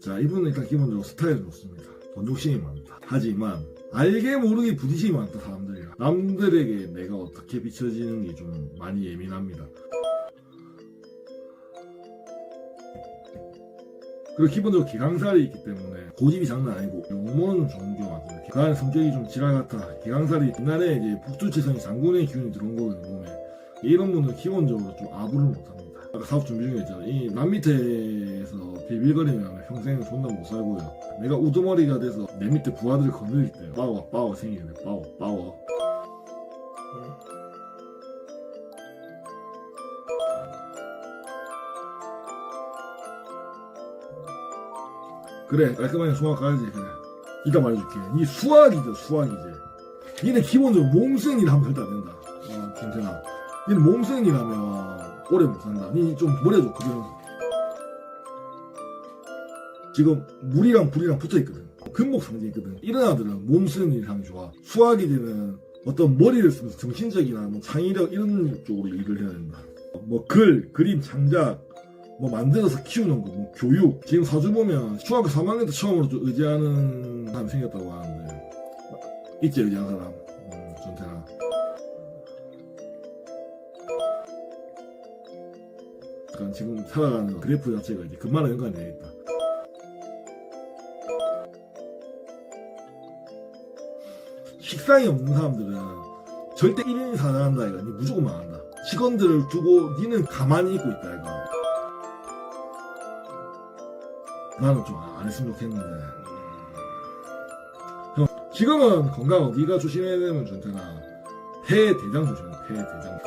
자, 이분은 일단 기본적으로 스타일이 좋습니다. 돈 욕심이 많다. 하지만 알게 모르게 부딪힘이 많다 사람들이랑 남들에게 내가 어떻게 비춰지는 게 좀 많이 예민합니다. 그리고 기본적으로 기강살이 있기 때문에 고집이 장난 아니고 용모는 같아요. 그간 성격이 좀 지랄 같아. 기강살이 옛날에 이제 북두칠성이 장군의 기운이 들어온 거거든요. 몸에. 이런 분은 기본적으로 좀 아부를 못합니다. 아까 사업 준비 중에 있잖아요. 이 남밑에서 비빌거리면 평생 존나 못 살고요. 내가 우두머리가 돼서 내 밑에 부하들을 건드릴 때 빠워 빠워 생기네 빠워 빠워. 그래 깔끔하게 수학 가야지 그래 이따 말해줄게. 이 수학이죠 수학이지 니네 기본적으로 몸 쓰는 일 하면 절대 안 된다. 어 김태나 니는 몸 쓰는 일 하면 오래 못 산다. 니좀 머리가 좋거든 지금 물이랑 불이랑 붙어 있거든 금목 상징이거든 이런 아들은 몸 쓰는 일 하면 좋아 수학이들은 어떤 머리를 쓰면서 정신적이나 뭐 창의력 이런 쪽으로 일을 해야 된다 뭐 글, 그림, 창작 뭐 만들어서 키우는 거, 뭐 교육. 지금 사주 보면 중학교 3학년 때 처음으로 좀 의지하는 사람이 생겼다고 하는데 있지 의지하는 사람. 음, 전태나. 그러니까 지금 살아가는 그래프 자체가 이제 그만한 연관이 되어 있다. 식상이 없는 사람들은 절대 1인이 살아간다 이거 니 무조건 망한다. 직원들을 두고 니는 가만히 있고 있다 이거. 나는 좀 안 했으면 좋겠는데. 형, 지금은 건강 네가 조심해야 되는 전태나 폐 대장 조심해. 폐 대장.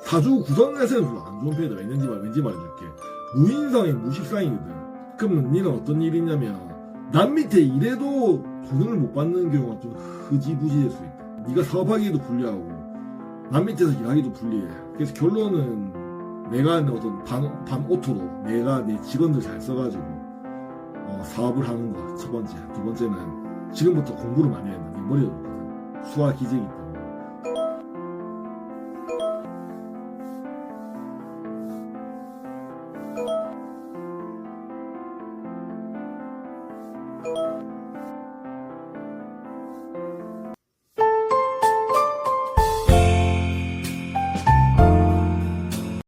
사주 구성에서는 별로 안 좋은 편이다. 왠지 말 왠지 말해줄게. 무인상이 무식상이거든. 그러면 니는 어떤 일이 있냐면 남 밑에 일해도 돈을 못 받는 경우가 좀 흐지부지될 수 있다. 네가 사업하기에도 불리하고 남 밑에서 일하기도 불리해. 그래서 결론은 내가 어떤 반, 반 오토로 내가 내 직원들 잘 써가지고 어, 사업을 하는 거 첫 번째. 두 번째는 지금부터 공부를 많이 된다. 네 머리가 좋거든. 때 문에